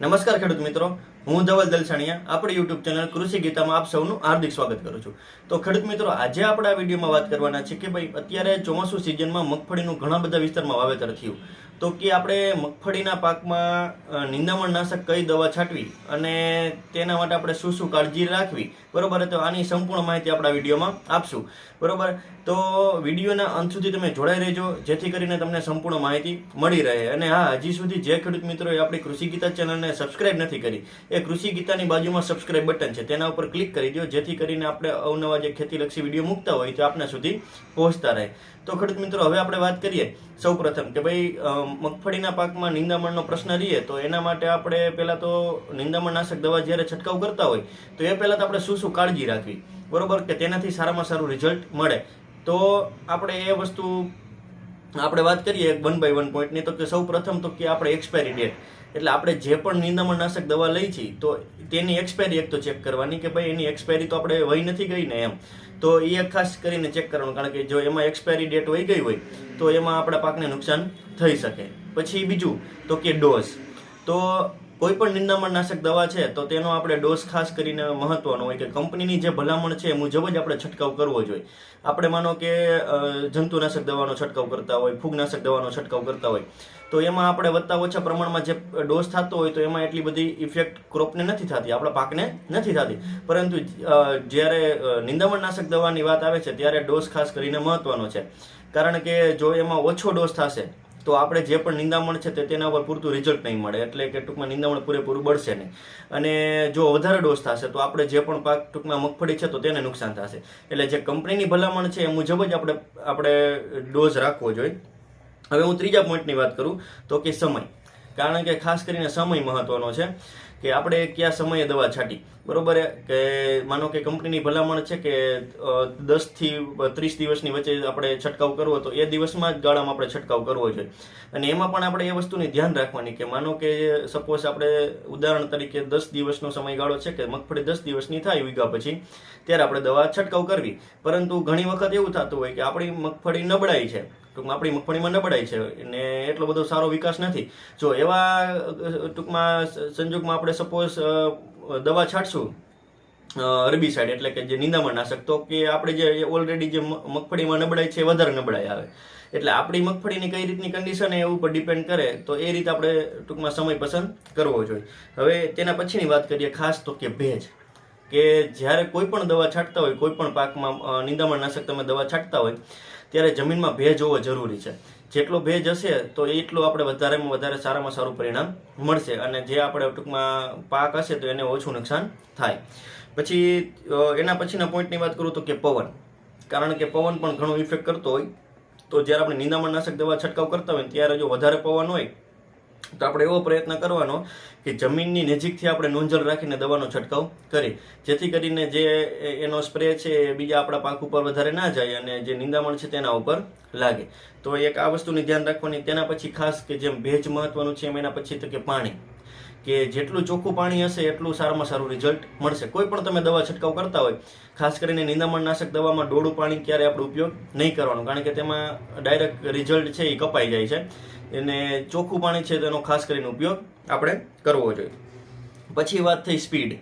નમસ્કાર ખેડૂત મિત્રો, હું ધવલ દલસાણીયા, આપણી યુટ્યુબ ચેનલ કૃષિ ગીતામાં આપ સૌનું હાર્દિક સ્વાગત કરું છું. તો ખેડૂત મિત્રો, આજે આપણે આ વિડીયોમાં વાત કરવાના છે કે ભાઈ, અત્યારે ચોમાસું સિઝનમાં મગફળીનું ઘણા બધા વિસ્તારમાં વાવેતર થયું. તો કે આપણે મગફળીના પાકમાં નિંદામણનાશક નિંદામણ નાશક કઈ દવા છાંટવી અને તેના માટે આપણે શું શું કાળજી રાખવી, બરોબર? તો આની સંપૂર્ણ માહિતી આપણા વિડીયોમાં આપશું, બરોબર? તો વિડીયોના અંત સુધી તમે જોડાઈ રહેજો, જેથી કરીને તમને સંપૂર્ણ માહિતી મળી રહે. અને હા, હજી સુધી જે ખેડૂત મિત્રોએ આપણી કૃષિ ગીતા ચેનલને સબસ્ક્રાઇબ નથી કરી. એ કૃષિ ગીતાની બાજુમાં સબસ્ક્રાઇબ બટન છે, તેના ઉપર ક્લિક કરી દો, જેથી કરીને આપણે અવનવા જે ખેતીલક્ષી વીડિયો મૂકતા હોય, તે આપના સુધી પહોંચતા રહે. તો ખેડૂત મિત્રો, હવે આપણે વાત કરીએ સૌ પ્રથમ કે ભાઈ મગફળીના પાકમાં નિંદામણનો પ્રશ્ન રહીએ તો એના માટે આપણે પહેલાં તો નિંદામણ નાશક દવા જ્યારે છંટકાવ કરતા હોય, તો એ પહેલાં તો આપણે શું શું કાળજી રાખવી? બરોબર? કે તેનાથી સારામાં સારું રિઝલ્ટ મળે. તો આપણે એ વસ્તુ, આપણે વાત કરીએ વન બાય વન પોઈન્ટની તો કે સૌ પ્રથમ તો કે આપણે એક્સપાયરી ડેટ એટલે આપણે જે પણ નિંદામણ નાશક દવા લઈ છીએ તો તેની એક્સપાયરી એક તો ચેક કરવાની કે ભાઈ એની એક્સપાયરી તો આપણે વહી નથી ગઈ ને એમ. તો એ ખાસ કરીને ચેક કરવાનું, કારણ કે જો એમાં એક્સપાયરી ડેટ વહી ગઈ હોય, તો એમાં આપણા પાકને નુકસાન થઈ શકે. પછી બીજું, તો કે ડોઝ તો કોઈ પણ નિંદામણ દવા છે, તો તેનો આપણે ડોઝ ખાસ કરીને મહત્વનો હોય કે કંપનીની જે ભલામણ છે મુજબ જ આપણે છંટકાવ કરવો જોઈએ. આપણે માનો કે જંતુનાશક દવાનો છંટકાવ કરતા હોય, ફૂગનાશક દવાનો છંટકાવ કરતા હોય, તો એમાં આપણે વધતા ઓછા પ્રમાણમાં જે ડોઝ થતો હોય, તો એમાં એટલી બધી ઇફેક્ટ ક્રોપને નથી થતી, આપણા પાકને નથી થતી. પરંતુ જ્યારે નિંદામણનાશક દવાની વાત આવે છે, ત્યારે ડોઝ ખાસ કરીને મહત્વનો છે. કારણ કે જો એમાં ઓછો ડોઝ થશે તો આપણે જે પણ નિંદામણ છે તે તેના પર પૂરતું રિઝલ્ટ નહીં મળે. એટલે કે ટૂંકમાં નિંદામણ પૂરેપૂરું બળશે નહીં. અને જો વધારે ડોઝ થશે, તો આપણે જે પણ પાક ટૂંકમાં મગફળી છે તો તેને નુકસાન થશે. એટલે જે કંપનીની ભલામણ છે એ મુજબ જ આપણે આપણે ડોઝ રાખવો જોઈએ. હવે હું ત્રીજા પોઈન્ટની વાત કરું, તો કે સમય. કારણ કે ખાસ કરીને સમય મહત્વનો છે. કે આપણે કયા સમયે દવા છાંટી? બરોબર કે માનો કે કંપનીની ભલામણ છે કે દસથી ત્રીસ દિવસની વચ્ચે આપણે છંટકાવ કરવો તો એ દિવસમાં જ ગાળામાં આપણે છંટકાવ કરવો જોઈએ. અને એમાં પણ આપણે એ વસ્તુની ધ્યાન રાખવાની કે માનો કે સપોઝ આપણે ઉદાહરણ તરીકે દસ દિવસનો સમયગાળો છે કે મગફળી દસ દિવસની થાય વીઘા પછી, ત્યારે આપણે દવા છંટકાવ કરવી. પરંતુ ઘણી વખત એવું થતું હોય કે આપણી મગફળી નબળાઈ છે. ટૂંકમાં આપણી મગફળીમાં નબળાઈ છે ને એટલો બધો સારો વિકાસ નથી. જો એવા ટૂંકમાં સંજોગમાં આપણે સપોઝ દવા છાંટશું અરબી સાઈડ એટલે કે જે નિંદામણ નાશક, તો કે આપણે જે ઓલરેડી જે મગફળીમાં નબળાઈ છે એ વધારે નબળાઈ આવે. એટલે આપણી મગફળીની કઈ રીતની કન્ડિશન એ ઉપર ડિપેન્ડ કરે, તો એ રીતે આપણે ટૂંકમાં સમય પસંદ કરવો જોઈએ. હવે તેના પછીની વાત કરીએ, ખાસ તો કે ભેજ. કે જ્યારે કોઈ પણ દવા છાંટતા હોય, કોઈ પણ પાકમાં નિંદામણ નાશક તમે દવા છાંટતા હોય, ત્યારે જમીનમાં ભેજ હોવો જરૂરી છે. જેટલો ભેજ હશે, તો એટલું આપણે વધારેમાં વધારે સારામાં સારું પરિણામ મળશે અને જે આપણે ટૂંકમાં પાક હશે, તો એને ઓછું નુકસાન થાય. પછી એના પછીના પોઈન્ટની વાત કરું તો કે પવન. કારણ કે પવન પણ ઘણો ઇફેક્ટ કરતો હોય. તો જ્યારે આપણે નિંદામણ નાશક દવા છંટકાવ કરતા હોય, ત્યારે જો વધારે પવન હોય તો આપણે એવો પ્રયત્ન કરવાનો કે જમીનની નજીકથી આપણે નોંજલ રાખીને દવાનો છંટકાવ કરીએ જેથી કરીને જે એનો સ્પ્રે છે એ બીજા આપણા પાક ઉપર વધારે ના જાય અને જે નિંદામણ છે તેના ઉપર લાગે. તો એક આ વસ્તુની ધ્યાન રાખવાની. તેના પછી ખાસ કે જેમ ભેજ મહત્વનું છે એમ એના પછી તો કે પાણી. કે જેટલું ચોખ્ખું પાણી હશે એટલું સારામાં સારું રિઝલ્ટ મળશે. કોઈ પણ તમે દવા છંટકાવ કરતા હોય, ખાસ કરીને નિંદામણ નાશક દવામાં ડોળું પાણી ક્યારે આપણે ઉપયોગ નહીં કરવાનો. કારણ કે તેમાં ડાયરેક્ટ રિઝલ્ટ છે એ કપાઈ જાય છે. અને ચોખ્ખું પાણી છે તેનો ખાસ કરીને ઉપયોગ આપણે કરવો જોઈએ. પછી વાત થઈ સ્પીડ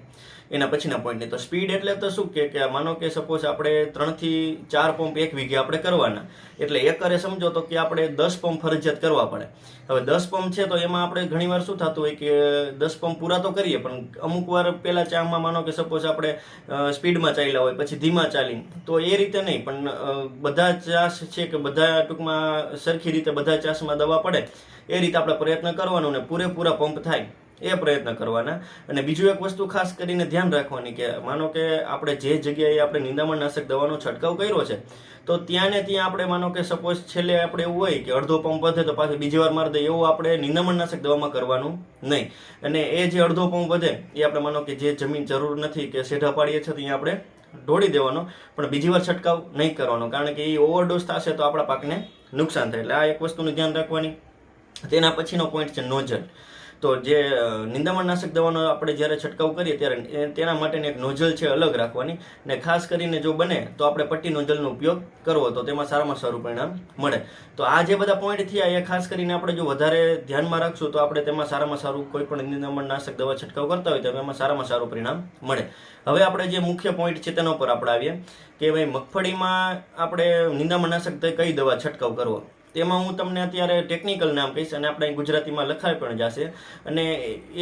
એના પછીના પોઈન્ટની તો સ્પીડ એટલે તો શું કે કે માનો કે સપોઝ આપણે ત્રણથી ચાર પંપ એક વીઘે આપણે કરવાના. એટલે એકરે સમજો તો કે આપણે દસ પંપ ફરજિયાત કરવા પડે. હવે દસ પંપ છે તો એમાં આપણે ઘણીવાર શું થતું હોય કે દસ પંપ પૂરા તો કરીએ, પણ અમુક વાર પહેલાં ચામાં માનો કે સપોઝ આપણે સ્પીડમાં ચાલ્યા હોય, પછી ધીમા ચાલી તો એ રીતે નહીં, પણ બધા ચાસ છે કે બધા ટૂંકમાં સરખી રીતે બધા ચાસમાં દવા પડે, એ રીતે આપણે પ્રયત્ન કરવાનો ને પૂરેપૂરા પંપ થાય. એ પ્રયત્ન કરવાના. અને બીજું એક વસ્તુ ખાસ કરીને ધ્યાન રાખવાની કે માનો કે આપણે જે જગ્યાએ આપણે નિંદામણ નાશક દવાનો છંટકાવ કર્યો છે, તો ત્યાં ને ત્યાં આપણે માનો કે સપોઝ છેલ્લે આપણે એવું હોય કે અડધો પંપ વધે તો પાછી બીજી વાર મારી દે એવું આપણે નિંદામણ નાશક દવામાં કરવાનું નહીં. અને એ જે અડધો પંપ વધે, એ આપણે માનો કે જે જમીન જરૂર નથી કે સેઢા પાડીએ છીએ ત્યાં આપણે ઢોળી દેવાનો, પણ બીજી વાર છંટકાવ નહીં કરવાનો. કારણ કે એ ઓવરડોઝ થશે તો આપણા પાકને નુકસાન થાય. એટલે આ એક વસ્તુનું ધ્યાન રાખવાની. તેના પછીનો પોઈન્ટ છે નોઝલ. તો જે નિંદામણનાશક દવાનો આપણે જ્યારે છંટકાવ કરીએ ત્યારે તેના માટેની એક નોઝલ છે અલગ રાખવાની ને ખાસ કરીને જો બને તો આપણે પટ્ટી નોઝલનો ઉપયોગ કરવો તો તેમાં સારામાં સારું પરિણામ મળે. તો આ જે બધા પોઈન્ટ થયા એ ખાસ કરીને આપણે જો વધારે ધ્યાનમાં રાખશું તો આપણે તેમાં સારામાં સારું કોઈ પણ નિંદામણનાશક દવા છંટકાવ કરતા હોય તો એમાં સારામાં સારું પરિણામ મળે. હવે આપણે જે મુખ્ય પોઈન્ટ છે તેના ઉપર આપણે આવીએ કે ભાઈ મગફળીમાં આપણે નિંદામણનાશક કઈ દવા છંટકાવ કરવો? તેમાં હું તમને અત્યારે ટેકનિકલ નામ કહીશ અને આપણે ગુજરાતીમાં લખાઈ પણ જશે. અને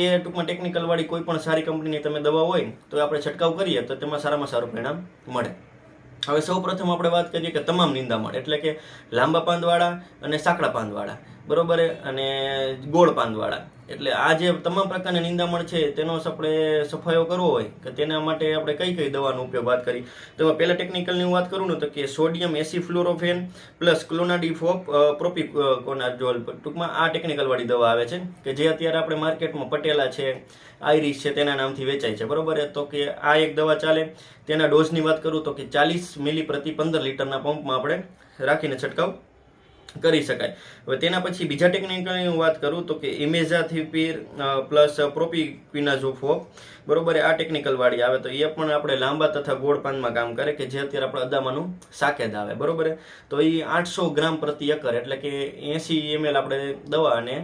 એ ટૂંકમાં ટેકનિકલવાળી કોઈ પણ સારી કંપનીની તમે દવા હોય તો આપણે છંટકાવ કરીએ તો તેમાં સારામાં સારું પરિણામ મળે. હવે સૌ પ્રથમ આપણે વાત કરીએ કે તમામ નિંદામણ એટલે કે લાંબા પાંદવાળા અને સાંકડા પાંદવાળા બરોબર અને ગોળ પાંદવાળા. એટલે આ જે તમામ પ્રકારના નિંદામણ છે, તેનો આપણે સફાયો કરવો હોય, કે તેના માટે આપણે કઈ કઈ દવાનો ઉપયોગ વાત કરી. તો પહેલા ટેકનિકલની વાત કરું ને, તો કે sodium acifluorfen plus clodinafop propiconazole ટૂંકમાં આ ટેકનિકલવાળી દવા આવે છે, કે જે અત્યારે આપણે માર્કેટમાં પટેલા છે આઈરિશ છે, તેના નામથી વેચાય છે. બરોબર? તો કે આ એક દવા ચાલે. તેના ડોઝની વાત કરું તો કે ચાલીસ મિલી પ્રતિ પંદર લીટરના પંપમાં આપણે રાખીને છંટકાવ કરી શકાય. હવે તેના પછી બીજા ટેકનિકલની હું વાત કરું તો કે ઇમેઝાથિપીર પ્લસ પ્રોપિક્વિનાઝોફોપ બરોબર આ ટેકનિકલવાળી આવે તો એ પણ આપણે લાંબા તથા ગોળ પાનમાં કામ કરે કે જે અત્યારે આપણે અદામાનું સાકેદ આવે. બરોબર તો એ આઠસો ગ્રામ પ્રતિ એકર એટલે કે એંસી એમએલ આપણે દવા અને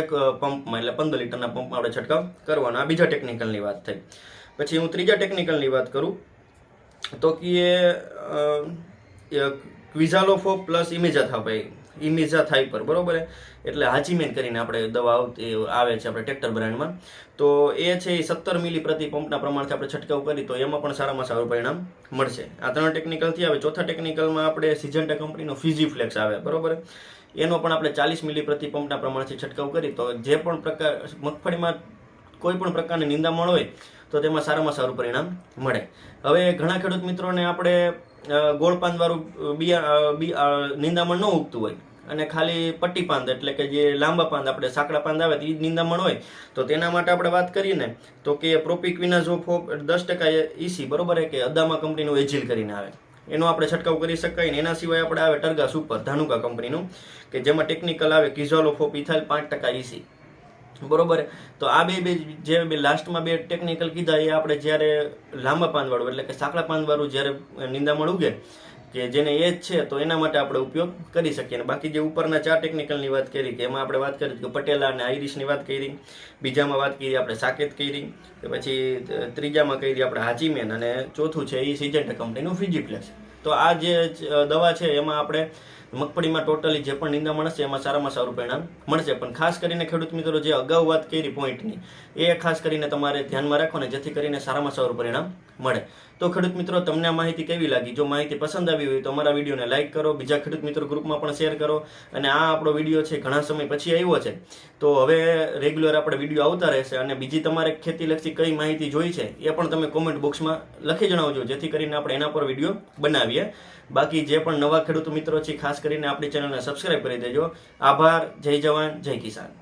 એક પંપમાં એટલે પંદર લીટરના પંપમાં આપણે છંટકાવ કરવાનો. આ બીજા ટેકનિકલની વાત થઈ. પછી હું ત્રીજા ટેકનિકલની વાત કરું તો કે ક્વિઝાલોફો પ્લસ ઇમેઝાથાપાઈ થાઈ બરોબર બરાબર એટલે હાજીમેન કરીને આપણે દવા આવતી આવે છે આપણે ટ્રેક્ટર બ્રાન્ડમાં તો એ છે એ સત્તર મિલી પ્રતિ પંપના પ્રમાણથી આપણે છંટકાવ કરી, તો એમાં પણ સારામાં સારું પરિણામ મળશે. આ ત્રણ ટેકનિકલથી આવે. ચોથા ટેકનિકલમાં આપણે સિજન્ટા કંપનીનો ફિઝીફ્લેક્સ આવે, બરોબર એનો પણ આપણે ચાલીસ મિલી પ્રતિ પંપના પ્રમાણથી છંટકાવ કરી, તો જે પણ પ્રકાર, મગફળીમાં કોઈ પણ પ્રકારની નિંદામણ હોય, તો તેમાં સારામાં સારું પરિણામ મળે. હવે ઘણા ખેડૂત મિત્રોને આપણે અ, ગોળ પાંદવાળું બિયા નિંદામણ ન ઉગતું હોય. અને ખાલી પટ્ટી પાંદ એટલે કે જે લાંબા પાંદ આપણે સાંકડા પાંદ આવે એ જ નિંદામણ હોય. તો તેના માટે આપણે વાત કરીએ ને તો કે પ્રોપિક્વિનાઝોફોપ દસ ટકા ઈસી બરોબર કે અદામા કંપનીનું એજિલ કરીને આવે. એનો આપણે છંટકાવ કરી શકાય ને એના સિવાય આપણે આવે ટર્ગા સુપર ધાનુકા કંપનીનું કે જેમાં ટેકનિકલ આવે કિઝોલોફોપ ઇથાઇલ પાંચ ટકા ઈસી બરોબર તો આ બે બે જે બે લાસ્ટમાં બે ટેકનિકલ કીધા, એ આપણે જ્યારે લાંબા પાંદવાળું, એટલે કે સાંકડા પાંદવાળું જ્યારે નિંદામણ ઉગે, કે જેને એ જ છે, તો એના માટે આપણે ઉપયોગ કરી શકીએ. અને બાકી જે ઉપરના ચાર ટેકનિકલની વાત કરી, કે એમાં આપણે વાત કરી કે પટેલા અને આઈરિશની વાત કરી, બીજામાં વાત કરી આપણે સાકેત કરી, કે પછી ત્રીજામાં કરી આપણે હાજીમેન, અને ચોથું છે એ સિજન્ટા કંપનીનું ફિજીપ્લેક્સ. તો આ જે દવા છે, એમાં આપણે મગફળીમાં ટોટલી જે પણ નિંદા મળશે એમાં સારામાં સારું પરિણામ મળશે. પણ ખાસ કરીને ખેડૂત મિત્રો, જે અગાઉ વાત કરી પોઈન્ટની એ ખાસ કરીને તમારે ધ્યાનમાં રાખો ને જેથી કરીને સારામાં સારું પરિણામ મળે. તો ખેડૂત મિત્રો, તમને આ માહિતી કેવી લાગી? જો માહિતી પસંદ આવી હોય તો અમારા વિડીયોને લાઇક કરો, બીજા ખેડૂત મિત્રો ગ્રુપમાં પણ શેર કરો અને આ આપણો વીડિયો છે ઘણા સમય પછી આવ્યો છે. તો હવે રેગ્યુલર આપણે વીડિયો આવતા રહેશે અને બીજી તમારે ખેતીલક્ષી કઈ માહિતી જોઈ છે એ પણ તમે કોમેન્ટ બોક્સમાં લખી જણાવજો, જેથી કરીને આપણે એના પર વીડિયો બનાવીએ. બાકી જે પણ નવા ખેડૂત મિત્રો છે, ખાસ કરીને આપણી ચેનલને સબસ્ક્રાઇબ કરી દેજો. આભાર. જય જવાન. જય કિસાન.